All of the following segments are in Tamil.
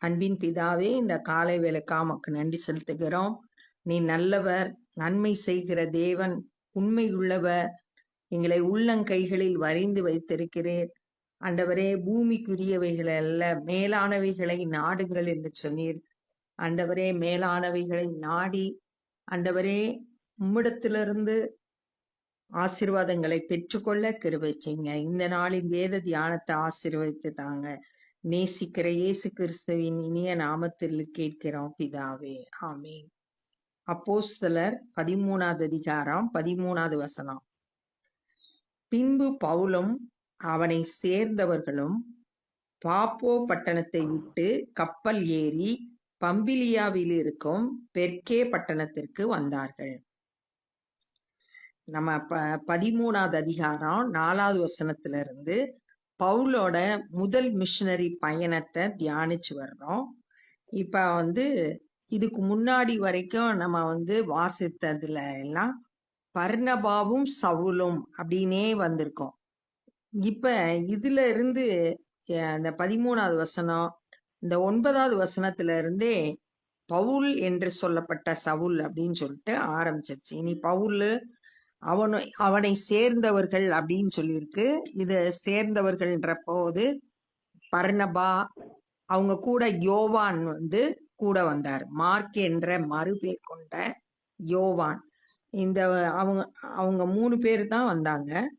அன்பின் பிதாவே இந்த காலை வேலைக்கா உமக்கு நன்றி செலுத்துகிறோம். நீ நல்லவர் நன்மை செய்கிற தேவன் உண்மையுள்ளவர். எங்களை உள்ளங்கைகளில் வரைந்து வைத்திருக்கிறீர். ஆண்டவரே பூமிக்குரியவைகள் அல்ல மேலானவைகளை நாடுங்கள் என்று சொன்னீர். ஆண்டவரே மேலானவைகளை நாடி ஆண்டவரே உம்மிடத்திலிருந்து ஆசீர்வாதங்களை பெற்றுக்கொள்ள கிருபை செய்யுங்க. இந்த நாளின் வேத தியானத்தை ஆசீர்வதித்து தாங்க. நேசிக்கிற இயேசு கிறிஸ்துவின் இனிய நாமத்தில் கேட்கிறோம் பிதாவே. ஆமென். அப்போஸ்தலர் பதிமூணாவது அதிகாரம் பதிமூணாவது வசனம். பின்பு பவுலும் அவனை சேர்ந்தவர்களும் பாப்போ பட்டணத்தை விட்டு கப்பல் ஏறி பம்பிலியாவில் இருக்கும் பெர்கே பட்டணத்திற்கு வந்தார்கள். நம்ம ப பதிமூணாவது அதிகாரம் நாலாவது வசனத்திலிருந்து பவுலோட முதல் மிஷனரி பயணத்தை தியானிச்சு வர்றோம். இப்போ வந்து இதுக்கு முன்னாடி வரைக்கும் நம்ம வந்து வாசித்ததுல எல்லாம் பர்ணபாவும் சவுலும் அப்படின்னே வந்திருக்கோம். இப்ப இதுல இருந்து அந்த பதிமூணாவது வசனம் இந்த ஒன்பதாவது வசனத்துல இருந்தே பவுல் என்று சொல்லப்பட்ட சவுல் அப்படின்னு சொல்லிட்டு ஆரம்பிச்சிருச்சு. இனி பவுல் அவனை அவனை சேர்ந்தவர்கள் அப்படின்னு சொல்லியிருக்கு. இது சேர்ந்தவர்கள்ன்ற போது பர்ணபா அவங்க கூட யோவான் வந்து கூட வந்தார். மார்க் என்ற மறுபேர் கொண்ட யோவான். இந்த அவங்க அவங்க மூணு பேர் தான் வந்தாங்க.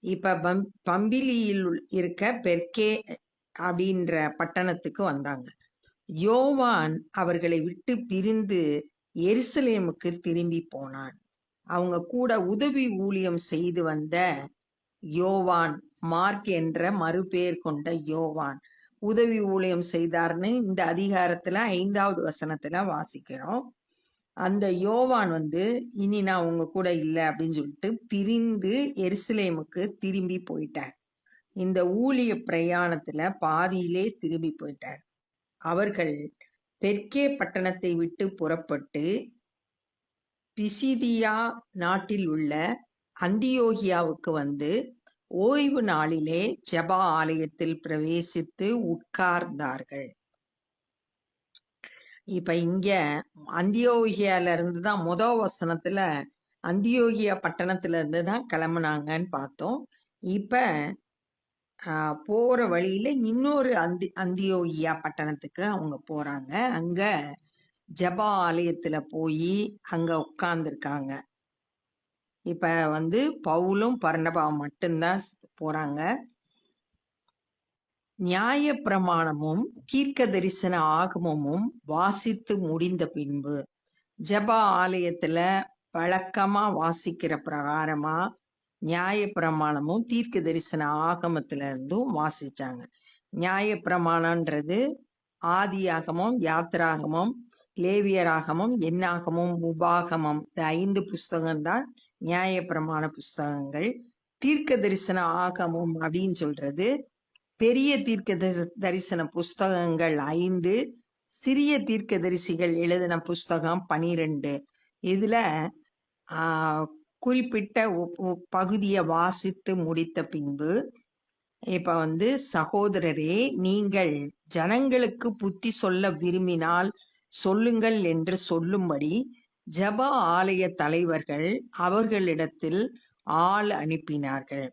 இப்ப பம் பம்பிலியில் உள்- இருக்க பெர்கே அப்படின்ற பட்டணத்துக்கு வந்தாங்க. யோவான் அவர்களை விட்டு பிரிந்து எருசலேமுக்கு திரும்பி போனான். அவங்க கூட உதவி ஊழியம் செய்து வந்த யோவான் மார்க் என்ற மறுபேர் கொண்ட யோவான். உதவி ஊழியம் செய்தார்னு இந்த அதிகாரத்துல ஐந்தாவது வசனத்துல வாசிக்கிறோம். அந்த யோவான் வந்து இனி நான் உங்க கூட இல்லை அப்படின்னு சொல்லிட்டு பிரிந்து எருசலேமுக்கு திரும்பி போயிட்டார். இந்த ஊழிய பிரயாணத்துல பாதியிலே திரும்பி போயிட்டார். அவர்கள் தெற்கே பட்டணத்தை விட்டு புறப்பட்டு பிசிதியா நாட்டில் உள்ள அந்தியோகியாவுக்கு வந்து ஓய்வு நாளிலே ஜபா ஆலயத்தில் பிரவேசித்து உட்கார்ந்தார்கள். இப்ப இங்க அந்தியோகியால இருந்து தான் முத வசனத்துல அந்தியோகியா பட்டணத்துல இருந்து தான் கிளம்புனாங்கன்னு பார்த்தோம். இப்ப ஆஹ், போற வழியில இன்னொரு அந்தி அந்தியோகியா பட்டணத்துக்கு அவங்க போறாங்க. அங்க ஜப ஆலயத்தில் போய் அங்கே உட்காந்துருக்காங்க இப்போ வந்து பவுலும் பர்ணபாவும் மட்டும்தான் போகிறாங்க நியாய பிரமாணமும் தீர்க்க தரிசன ஆகமமும் வாசித்து முடிந்த பின்பு ஜப ஆலயத்தில் வழக்கமாக வாசிக்கிற பிரகாரமாக நியாய பிரமாணமும் தீர்க்க தரிசன ஆகமத்துல இருந்தும் வாசிச்சாங்க. நியாய பிரமாணம்ன்றது ஆதியாகமும் யாத்திராகமம் லேவியராகமம் என்னாகமும் உபாகமம். இந்த ஐந்து புஸ்தகம் தான் நியாயப்பிரமாண புஸ்தகங்கள். தீர்க்க தரிசன ஆகமம் அப்படின்னு சொல்றது. பெரிய தீர்க்க தரிசன புஸ்தகங்கள் ஐந்து. சிறிய தீர்க்க தரிசிகள் எழுதின புஸ்தகம் பனிரெண்டு. இதுல குறிப்பிட்ட ஒ- பகுதியை வாசித்து முடித்த பின்பு இப்ப வந்து சகோதரரே நீங்கள் ஜனங்களுக்கு புத்தி சொல்ல விரும்பினால் சொல்லுங்கள் என்று சொல்லும்படி ஜெப ஆலய தலைவர்கள் அவர்களிடத்தில் ஆள் அனுப்பினார்கள்.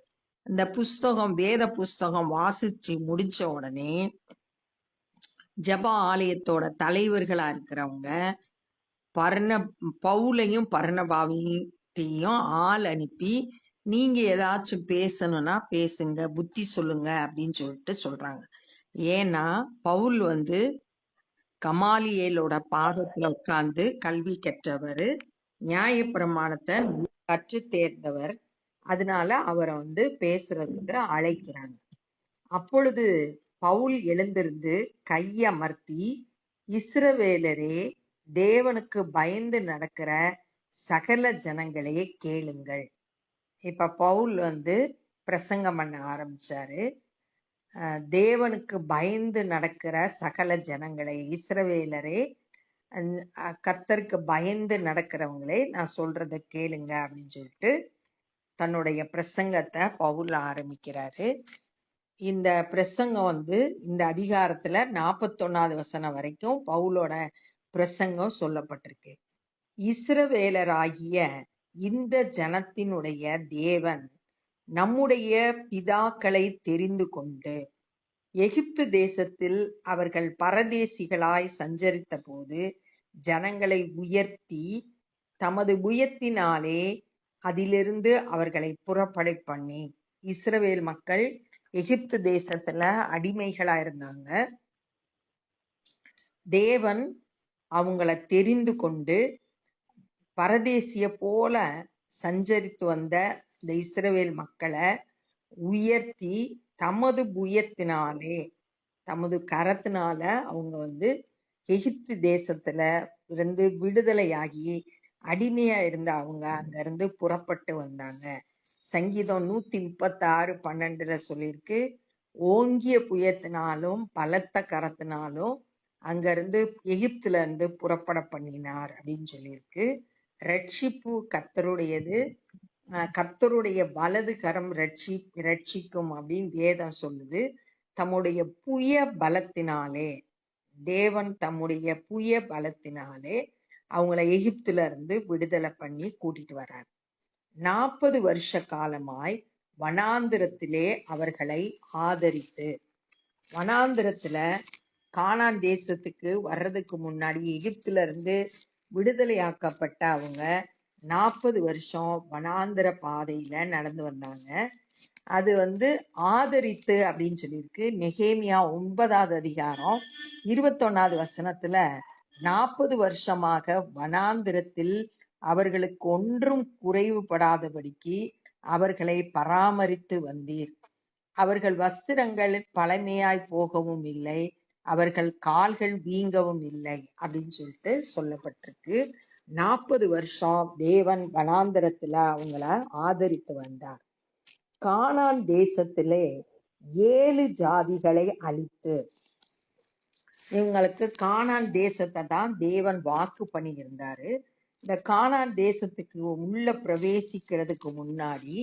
இந்த புஸ்தகம் வேத புஸ்தகம் வாசிச்சு முடிச்ச உடனே ஜெப ஆலயத்தோட தலைவர்களா இருக்கிறவங்க பர்ண பவுலையும் பர்ணபாவையும் ஆள் அனுப்பி நீங்க ஏதாச்சும் பேசணும்னா பேசுங்க புத்தி சொல்லுங்க அப்படின்னு சொல்லிட்டு சொல்றாங்க. ஏன்னா பவுல் வந்து கமாலியேலோட பாதத்துல உட்கார்ந்து கல்வி கற்றவர் நியாயப்பிரமாணத்தை கற்று தேர்ந்தவர். அதனால அவரை வந்து பேசுறதுக்கு அழைக்கிறாங்க. அப்பொழுது பவுல் எழுந்திருந்து கையமர்த்தி இஸ்ரவேலரே தேவனுக்கு பயந்து நடக்கிற சகல ஜனங்களையே கேளுங்கள். இப்ப பவுல் வந்து பிரசங்கம் பண்ண ஆரம்பிச்சாரு. தேவனுக்கு பயந்து நடக்கிற சகல ஜனங்களை இஸ்ரவேலரே கத்தருக்கு பயந்து நடக்கிறவங்களே நான் சொல்றத கேளுங்க அப்படின்னு சொல்லிட்டு தன்னுடைய பிரசங்கத்தை பவுல் ஆரம்பிக்கிறாரு. இந்த பிரசங்கம் வந்து இந்த அதிகாரத்துல நாற்பத்தொன்னாவது வசனம் வரைக்கும் பவுலோட பிரசங்கம் சொல்லப்பட்டிருக்கு. இஸ்ரவேலராகிய இந்த ஜனத்தினுடைய தேவன் நம்முடைய பிதாக்களை தெரிந்து கொண்டு எகிப்து தேசத்தில் அவர்கள் பரதேசிகளாய் சஞ்சரித்த போது ஜனங்களை உயர்த்தி தமது புயத்தினாலே அதிலிருந்து அவர்களை புறப்படை பண்ணி இஸ்ரவேல் மக்கள் எகிப்து தேசத்துல அடிமைகளா இருந்தாங்க. தேவன் அவங்கள தெரிந்து கொண்டு பரதேசிய போல சஞ்சரித்து வந்த இந்த இஸ்ரவேல் மக்களை உயர்த்தி தமது புயத்தினாலே தமது கரத்தினால அவங்க வந்து எகிப்து தேசத்துல இருந்து விடுதலையாகி அடிமையா இருந்த அவங்க அங்க இருந்து புறப்பட்டு வந்தாங்க. சங்கீதம் நூத்தி முப்பத்தி ஆறு பன்னெண்டுல சொல்லியிருக்கு ஓங்கிய புயத்தினாலும் பலத்த கரத்தினாலும் அங்க இருந்து எகிப்துல இருந்து புறப்பட பண்ணினார் அப்படின்னு சொல்லியிருக்கு. ரட்சிப்பு கத்தருடையது கர்த்தருடைய வலது கரம் ரட்சி ரட்சிக்கும் அப்படின்னு வேதம் சொல்லுது. தம்முடைய புய பலத்தினாலே தேவன் தம்முடைய புய பலத்தினாலே அவங்கள எகிப்துல இருந்து விடுதலை பண்ணி கூட்டிட்டு வர்றார். நாற்பது வருஷ காலமாய் வனாந்திரத்திலே அவர்களை ஆதரித்து வனாந்திரத்துல காணான் தேசத்துக்கு வர்றதுக்கு முன்னாடி எகிப்துல இருந்து விடுதலையாக்கப்பட்ட அவங்க நாற்பது வருஷம் வனாந்திர பாதையில நடந்து வந்தாங்க. அது வந்து ஆதரித்து அப்படின்னு சொல்லியிருக்கு. நெகேமியா ஒன்பதாவது அதிகாரம் இருபத்தொன்னாவது வசனத்துல நாற்பது வருஷமாக வனாந்திரத்தில் அவர்களுக்கு ஒன்றும் குறைவுபடாதபடிக்கு அவர்களை பராமரித்து வந்தீர். அவர்கள் வஸ்திரங்கள் பழமையாய் போகவும் இல்லை. அவர்கள் கால்கள் வீங்கவும் இல்லை அப்படின்னு சொல்லிட்டு சொல்லப்பட்டிருக்கு. நாற்பது வருஷம் தேவன் வனாந்தரத்துல அவங்கள ஆதரித்து வந்தார். கானான் தேசத்திலே ஏழு ஜாதிகளை அழித்து இவங்களுக்கு கானான் தேசத்தை தான் தேவன் வாக்கு பண்ணி இருந்தாரு இந்த கானான் தேசத்துக்கு உள்ள பிரவேசிக்கிறதுக்கு முன்னாடி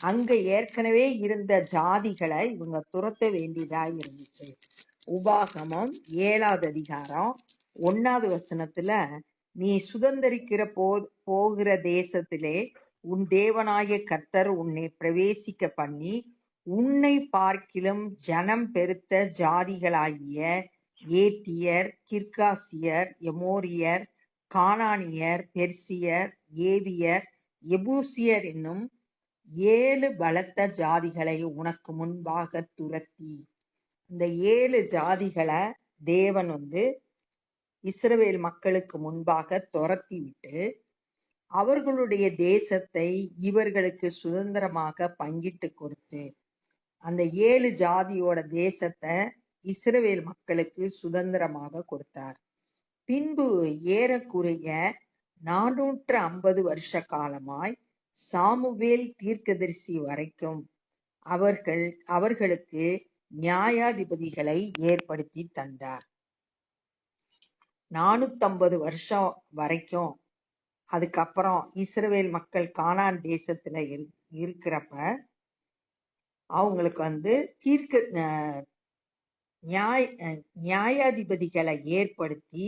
அங்க ஏற்கனவே இருந்த ஜாதிகளை இவங்க துரத்த வேண்டியதா இருந்துச்சு. உபாகமம் ஏழாவது அதிகாரம் ஒன்னாவது வசனத்துல நீ சுதந்தரிக்கிற போ போகிற தேசத்திலே உன் தேவனாய கர்த்தர் உன்னை பிரவேசிக்க பண்ணி உன்னை பார்க்கிலும் ஜனம் பெருத்த ஜாதிகளாகிய ஏத்தியர் கிர்காசியர் எமோரியர் கானானியர் பெர்சியர் ஏவியர் எபூசியர் என்னும் ஏழு பலத்த ஜாதிகளை உனக்கு முன்பாக துரத்தி. இந்த ஏழு ஜாதிகளை தேவன் வந்து இஸ்ரவேல் மக்களுக்கு முன்பாக துரத்திவிட்டு அவர்களுடைய தேசத்தை இவர்களுக்கு சுதந்திரமாக பங்கிட்டு கொடுத்து அந்த ஏழு ஜாதியோட தேசத்தை இஸ்ரவேல் மக்களுக்கு சுதந்திரமாக கொடுத்தார். பின்பு ஏறக்குறைய நானூற்று ஐம்பது வருஷ காலமாய் சாமுவேல் தீர்க்கதரிசி வரைக்கும் அவர்கள் அவர்களுக்கு நியாயாதிபதிகளை ஏற்படுத்தி தந்தார். நானூத்தம்பது வருஷம் வரைக்கும் அதுக்கப்புறம் இஸ்ரேல் மக்கள் கானான் தேசத்துல இரு இருக்கிறப்ப அவங்களுக்கு வந்து தீர்க்க அஹ், நியாய அஹ், நியாயாதிபதிகளை ஏற்படுத்தி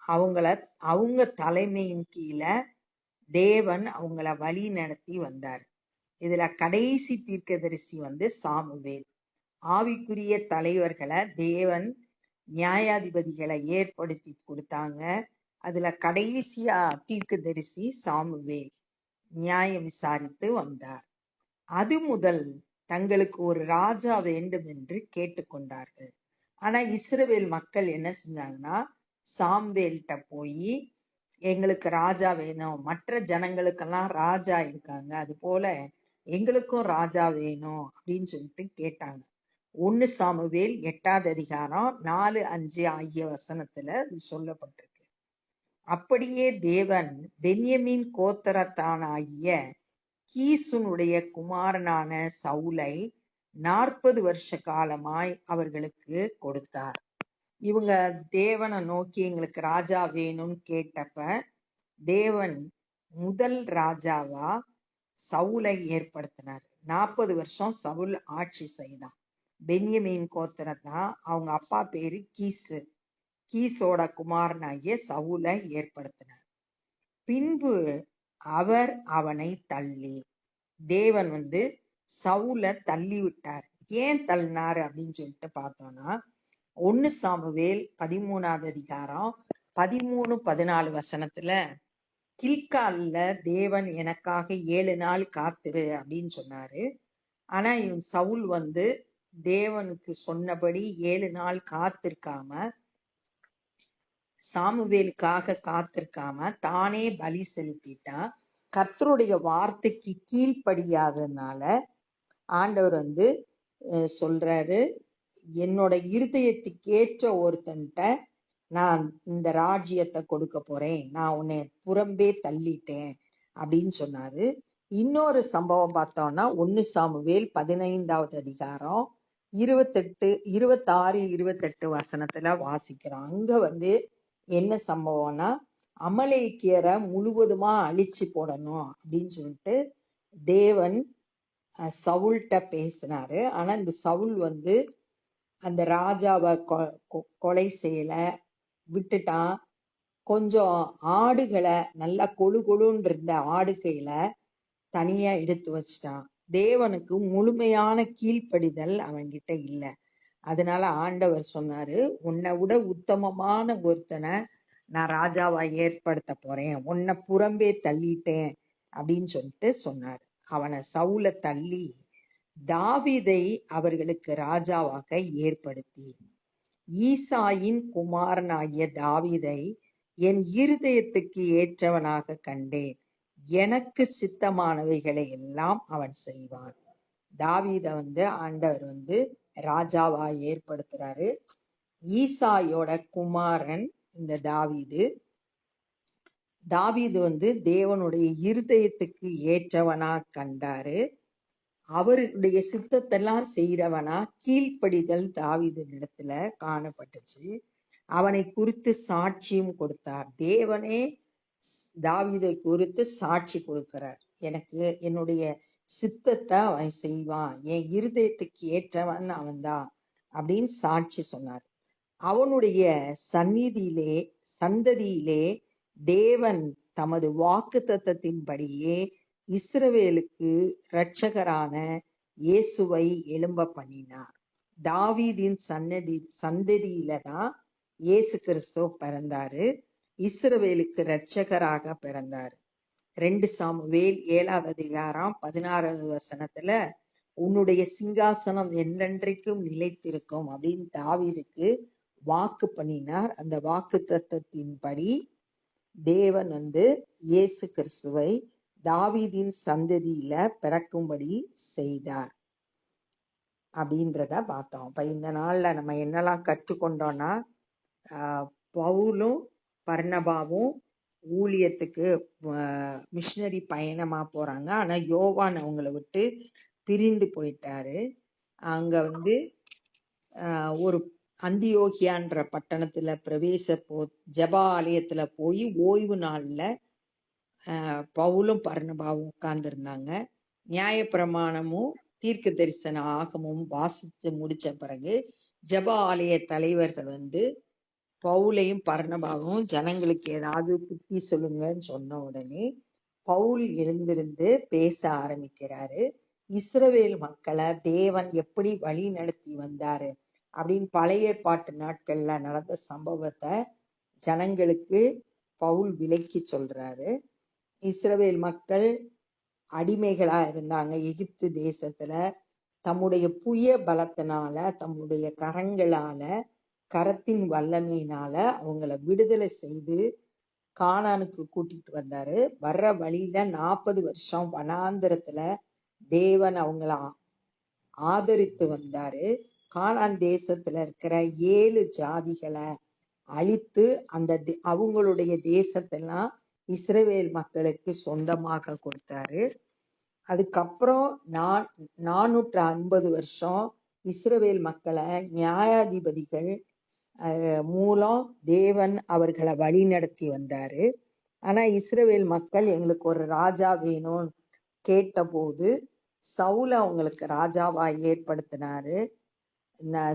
அவங்கள அவங்க தலைமையின் கீழே தேவன் அவங்கள வழி நடத்தி வந்தார். இதுல கடைசி தீர்க்கதரிசி வந்து சாமுவேல். ஆவிக்குரிய தலைவர்களை தேவன் நியாயாதிபதிகளை ஏற்படுத்தி கொடுத்தாங்க. அதுல கடைசியா தீர்க்கதரிசி சாமுவேல் நியாயம் விசாரித்து வந்தார். அது முதல் தங்களுக்கு ஒரு ராஜா வேண்டும் என்று கேட்டுக்கொண்டார்கள் ஆனா இஸ்ரவேல் மக்கள் என்ன செஞ்சாங்கன்னா சாம்வேல்கிட்ட போய் எங்களுக்கு ராஜா வேணும் மற்ற ஜனங்களுக்கெல்லாம் ராஜா இருக்காங்க அது போல எங்களுக்கும் ராஜா வேணும் அப்படின்னு சொல்லிட்டு கேட்டாங்க. ஒன்னு சாமுவேல் எட்டாவது அதிகாரம் நாலு அஞ்சு ஆகிய வசனத்துல இது சொல்லப்பட்டிருக்கு. அப்படியே தேவன் பென்யமின் கோத்தரத்தானாகிய கீசுனுடைய குமாரனான சவுலை நாற்பது வருஷ காலமாய் அவர்களுக்கு கொடுத்தார். இவங்க தேவனை நோக்கி எங்களுக்கு ராஜா வேணும்னு கேட்டப்ப தேவன் முதல் ராஜாவா சவுலை ஏற்படுத்தினார். நாற்பது வருஷம் சவுல் ஆட்சி செய்தான். பென்யமீன் கோத்திரம் தான் அவங்க அப்பா பேரு கீசு. கீசோட குமாரனாகிய சவுலை ஏற்படுத்தினார். பின்பு அவர் அவனை தள்ளி. தேவன் வந்து சவுல தள்ளி விட்டார். ஏன் தள்ளினார் அப்படின்னு சொல்லிட்டு பார்த்தோம்னா ஒன்னு சாமுவேல் பதிமூணாவது அதிகாரம் பதிமூணு பதினாலு வசனத்துல கில்கால்ல தேவன் எனக்காக ஏழு நாள் காத்துரு அப்படின்னு சொன்னாரு. ஆனா இவன் சவுல் வந்து தேவனுக்கு சொன்னபடி ஏழு நாள் காத்திருக்காம சாமுவேலுக்காக காத்திருக்காம தானே பலி செலுத்திட்டான் கர்த்தருடைய வார்த்தைக்கு கீழ்ப்படியாததுனால ஆண்டவர் வந்து சொல்றாரு என்னோட இருதயத்துக்கு ஏற்ற ஒருத்தன்ட்ட நான் இந்த ராஜ்யத்தை கொடுக்க போறேன். நான் உன்னை புறம்பே தள்ளிட்டேன். அப்படின்னு சொன்னாரு. இன்னொரு சம்பவம் பார்த்தோம்னா ஒன்னு சாமுவேல் பதினைந்தாவது அதிகாரம் இருபத்தெட்டு இருபத்தாறு இருபத்தெட்டு வசனத்துல வாசிக்கிறோம். அங்க வந்து என்ன சம்பவம்னா அமலேக்கியரை முழுவதுமா அழிச்சு போடணும் அப்படின்னு சொல்லிட்டு தேவன் சவுல்கிட்ட பேசினாரு. ஆனா இந்த சவுல் வந்து அந்த ராஜாவை கொ- கொ- கொலை செய்யல விட்டுட்டான். கொஞ்சம் ஆடுகளை நல்லா கொழு கொழுன்னு இருந்த ஆடுகையில தனியா எடுத்து வச்சிட்டான். தேவனுக்கு முழுமையான கீழ்ப்படிதல் அவன்கிட்ட இல்ல. அதனால ஆண்டவர் சொன்னாரு உன்னை விட உத்தமமான ஒருத்தனை நான் ராஜாவா ஏற்படுத்த போறேன். உன்னை புறம்பே தள்ளிட்டேன். அப்படின்னு சொல்லிட்டு சொன்னார். அவனை சவுல தள்ளி தாவிதை அவர்களுக்கு ராஜாவாக ஏற்படுத்தி. ஈசாயின் குமாரனாகிய தாவிதை என் இருதயத்துக்கு ஏற்றவனாக கண்டேன். எனக்கு சித்தமானவைகளை எல்லாம் அவன் செய்வான். தாவீதை வந்து ஆண்டவர் வந்து ராஜாவா ஏற்படுத்துறாரு. ஈசாயோட குமாரன் இந்த தாவீது. தாவீது வந்து தேவனுடைய இருதயத்துக்கு ஏற்றவனா கண்டாரு. அவருடைய சித்தத்தெல்லாம் செய்யறவனா கீழ்ப்படிதல் தாவீது இடத்துல காணப்பட்டுச்சு. அவனை குறித்து சாட்சியும் கொடுத்தார். தேவனே தாவிதை குறித்து சாட்சி கொடுக்கிறார். எனக்கு என்னுடைய சித்தத்தை அவன் செய்வான். என் இருதயத்துக்கு ஏற்றவன் அவன்தான் அப்படின்னு சாட்சி சொன்னார். அவனுடைய சந்நிதியிலே சந்ததியிலே தேவன் தமது வாக்கு தத்தத்தின்படியே இஸ்ரவேலுக்கு இரட்சகரான இயேசுவை எழும்ப பண்ணினார். தாவீதின் சன்னதி சந்ததியில தான் இயேசு கிறிஸ்துவ பிறந்தாரு. இஸ்ரவேலுக்கு இரட்சகராக பிறந்தார். ரெண்டு சாமுவேல் ஏழாவது அதிகாரம் பதினாறாவது வசனத்துல உன்னுடைய சிங்காசனம் என்றென்றைக்கும் நிலைத்திருக்கும் அப்படின்னு தாவீதுக்கு வாக்கு பண்ணினார். அந்த வாக்கு தத்துவத்தின்படி தேவன் வந்து இயேசு கிறிஸ்துவை தாவீதின் சந்ததியில பிறக்கும்படி செய்தார் அப்படின்றத பார்த்தோம். இப்ப இந்த நாள்ல நம்ம என்னெல்லாம் கற்றுக்கொண்டோம்னா ஆஹ் பவுலும் பர்ணபாவும் ஊழியத்துக்கு மிஷினரி பயணமாக போகிறாங்க ஆனால் யோவான் அவங்கள விட்டு பிரிந்து போயிட்டாரு. அங்கே வந்து ஆஹ் ஒரு அந்தியோகியான்ற பட்டணத்தில் பிரவேச போ ஜப ஆலயத்தில் போய் ஓய்வு நாளில் பவுலும் பர்ணபாவும் உட்கார்ந்துருந்தாங்க. நியாயப்பிரமாணமும் தீர்க்க தரிசன ஆகமும் வாசித்து முடிச்ச பிறகு ஜப ஆலய தலைவர்கள் வந்து பவுலையும் பர்ணபாவும் ஜனங்களுக்கு ஏதாவது புத்தி சொல்லுங்கன்னு சொன்ன உடனே பவுல் எழுந்திருந்து பேச ஆரம்பிக்கிறாரு. இஸ்ரவேல் மக்களை தேவன் எப்படி வழி நடத்தி வந்தாரு அப்படின்னு பழைய பாட்டு நாட்கள்ல நடந்த சம்பவத்தை ஜனங்களுக்கு பவுல் விலக்கி சொல்றாரு. இஸ்ரவேல் மக்கள் அடிமைகளா இருந்தாங்க. எகிப்து தேசத்துல தம்முடைய புய பலத்தினால தம்முடைய கரங்களால கரத்தின் வல்லமையினால அவங்கள விடுதலை செய்து கானானுக்கு கூட்டிட்டு வந்தாரு. வர்ற வழியில நாற்பது வருஷம் வனாந்திரத்துல தேவன் அவங்கள ஆதரித்து வந்தாரு. கானான் தேசத்துல இருக்கிற ஏழு ஜாதிகளை அழித்து அந்த அவங்களுடைய தேசத்தெல்லாம் இஸ்ரவேல் மக்களுக்கு சொந்தமாக கொடுத்தாரு. அதுக்கப்புறம் நான் நானூற்று ஐம்பது வருஷம் இஸ்ரவேல் மக்களை நியாயாதிபதிகள் மூலம் தேவன் அவர்களை வழி நடத்தி வந்தாரு. ஆனா இஸ்ரவேல் மக்கள் எங்களுக்கு ஒரு ராஜா வேணும்னு கேட்டபோது சவுல அவங்களுக்கு ராஜாவா ஏற்படுத்தினாரு.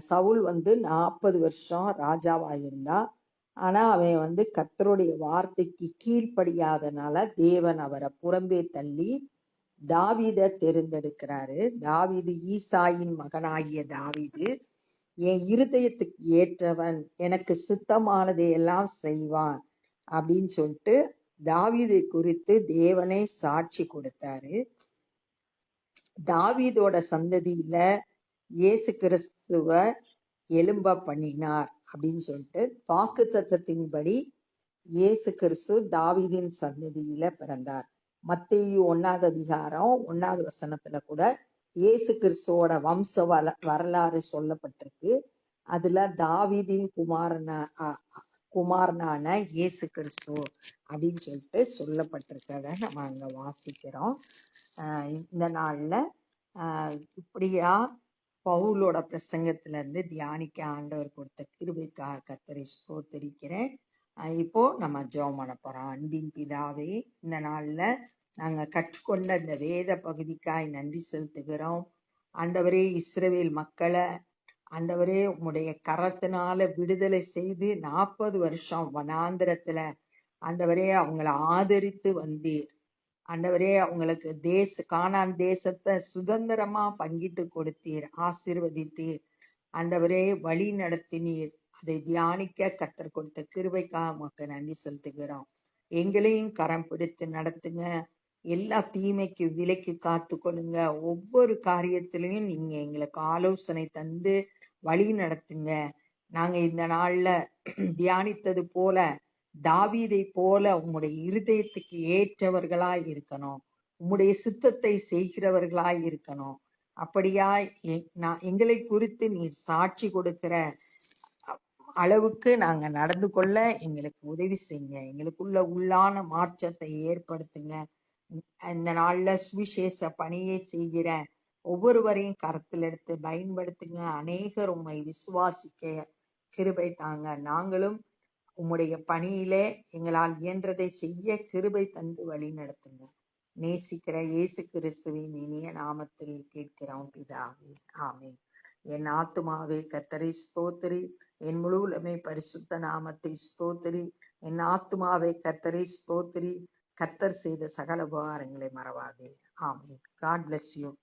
சவுல் வந்து நாற்பது வருஷம் ராஜாவா இருந்தா. ஆனா அவன் வந்து கர்த்தருடைய வார்த்தைக்கு கீழ்ப்படியாதனால தேவன் அவரை புறம்பே தள்ளி தாவீதை தேர்ந்தெடுக்கிறாரு. தாவீது ஈசாயின் மகனாகிய தாவீது. என் இருதயத்துக்கு ஏற்றவன் எனக்கு சித்தமானதை எல்லாம் செய்வான் அப்படின்னு சொல்லிட்டு தாவீதை குறித்து தேவனே சாட்சி கொடுத்தாரு. தாவீதோட சந்ததியில இயேசு கிறிஸ்துவ எலும்ப பண்ணினார் அப்படின்னு சொல்லிட்டு வாக்கு தத்தத்தின்படி இயேசு கிறிஸ்து தாவீதின் சந்ததியில பிறந்தார். மத்திய ஒன்னாவது அதிகாரம் ஒன்னாவது வசனத்துல கூட இயேசு கிறிஸ்துவோட வம்ச வர வரலாறு சொல்லப்பட்டிருக்கு. அதுல தாவிதின் குமாரன குமாரனான இயேசு கிறிஸ்து அப்படின்னு சொல்லிட்டு சொல்லப்பட்டிருக்கிறத நம்ம அங்க வாசிக்கிறோம். ஆஹ் இந்த நாள்ல ஆஹ் இப்படியா பவுலோட பிரசங்கத்துல இருந்து தியானிக்க ஆண்டவர் கொடுத்த கிருபைக்காக கத்தரை ஸ்தோத்தரிக்கிறேன். இப்போ நம்ம ஜெபம் பண்ண போறோம். அன்பின் பிதாவே இந்த நாள்ல நாங்க கற்றுக்கொண்ட இந்த வேத பகுதிக்காய் நன்றி செலுத்துகிறோம். ஆண்டவரே இஸ்ரவேல் மக்களை ஆண்டவரே உம்முடைய கரத்தினால விடுதலை செய்து நாற்பது வருஷம் வனாந்திரத்துல ஆண்டவரே அவங்கள ஆதரித்து வந்தீர். ஆண்டவரே அவங்களுக்கு தேச காணான் தேசத்தை சுதந்திரமா பங்கிட்டு கொடுத்தீர் ஆசீர்வதித்தீர். ஆண்டவரே வழி நடத்தினீர். அதை தியானிக்க கத்தர் கொடுத்த கிருபைக்காக உமக்கு நன்றி செலுத்துகிறோம். எங்களையும் கரம் பிடித்து நடத்துங்க. எல்லா தீமைக்கு விலைக்கு காத்து கொள்ளுங்க. ஒவ்வொரு காரியத்திலையும் நீங்க எங்களுக்கு ஆலோசனை தந்து வழி நடத்துங்க. நாங்க இந்த நாள்ல தியானித்தது போல தாவீதை போல உம்முடைய இருதயத்துக்கு ஏற்றவர்களாய் இருக்கணும். உம்முடைய சித்தத்தை செய்கிறவர்களாய் இருக்கணும். அப்படியா எ- நான் எங்களை குறித்து நீர் சாட்சி கொடுக்கிற அளவுக்கு நாங்க நடந்து கொள்ள எங்களுக்கு உதவி செய்யுங்க. எங்களுக்குள்ள உள்ளான மாற்றத்தை ஏற்படுத்துங்க. இந்த நாள்ல சுவிசேஷ பணியை செய்கிற ஒவ்வொருவரையும் கருத்தில் எடுத்து பயன்படுத்துங்க. அநேகர் உண்மை விசுவாசிக்க கிருபை தாங்க. நாங்களும் உம்முடைய பணியிலே எங்களால் இயன்றதை செய்ய கிருபை தந்து வழி நடத்துங்க. நேசிக்கிற இயேசு கிறிஸ்துவின் இனிய நாமத்தில் கேட்கிறோம் பிதாவே. ஆமே என் ஆத்துமாவே கத்தரை ஸ்தோத்திரி. என் முழு உலமை பரிசுத்த நாமத்தை ஸ்தோத்திரி. என் ஆத்துமாவே கத்தரை ஸ்தோத்திரி. கத்தர் செய்த சகல உபகாரங்களை மறவாதே. ஆமீன். God bless you